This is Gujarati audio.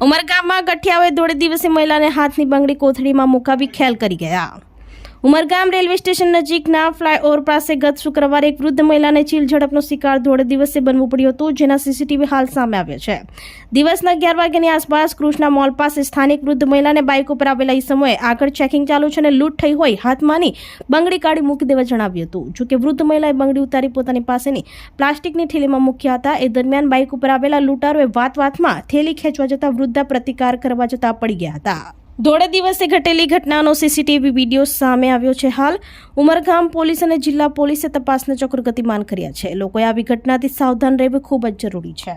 ઉમરગામમાં ગઠિયાઓએ દોઢ દિવસે મહિલાને હાથની બંગડી કોથળીમાં મુકાવી ખેલ કરી ગયા. ઉમરગામ રેલવે સ્ટેશન નજીકના ફ્લાયઓવર પાસે ગત શુક્રવારે એક વૃદ્ધ મહિલાને ચીલ ઝડપનો શિકાર દોઢ દિવસે બનવું પડ્યું હતું, જેના સીસીટીવી હાલ સામે આવ્યા છે. દિવસના અગિયાર વાગ્યાની આસપાસ કૃષ્ણા મોલ પાસે સ્થાનિક વૃદ્ધ મહિલાને બાઇક ઉપર આવેલા એ સમયે આગળ ચેકિંગ ચાલુ છે અને લૂંટ થઈ હોય હાથમાંની બંગડી કાઢી મૂકી દેવા જણાવ્યું હતું. જોકે વૃદ્ધ મહિલાએ બંગડી ઉતારી પોતાની પાસેની પ્લાસ્ટિકની થેલીમાં મૂક્યા હતા. એ દરમિયાન બાઇક ઉપર આવેલા લૂંટારોએ વાત વાતમાં થેલી ખેંચવા જતા વૃદ્ધા પ્રતિકાર કરવા જતા પડી ગયા હતા. દોઢ દિવસે ઘટેલી ઘટનાનો સીસીટીવી વીડિયો સામે આવ્યો છે હાલ. ઉમરગામ પોલીસ અને જિલ્લા પોલીસે તપાસના ચક્ર ગતિમાન કર્યા છે. લોકોએ આવી ઘટનાથી સાવધાન રહેવું ખૂબ જ જરૂરી છે.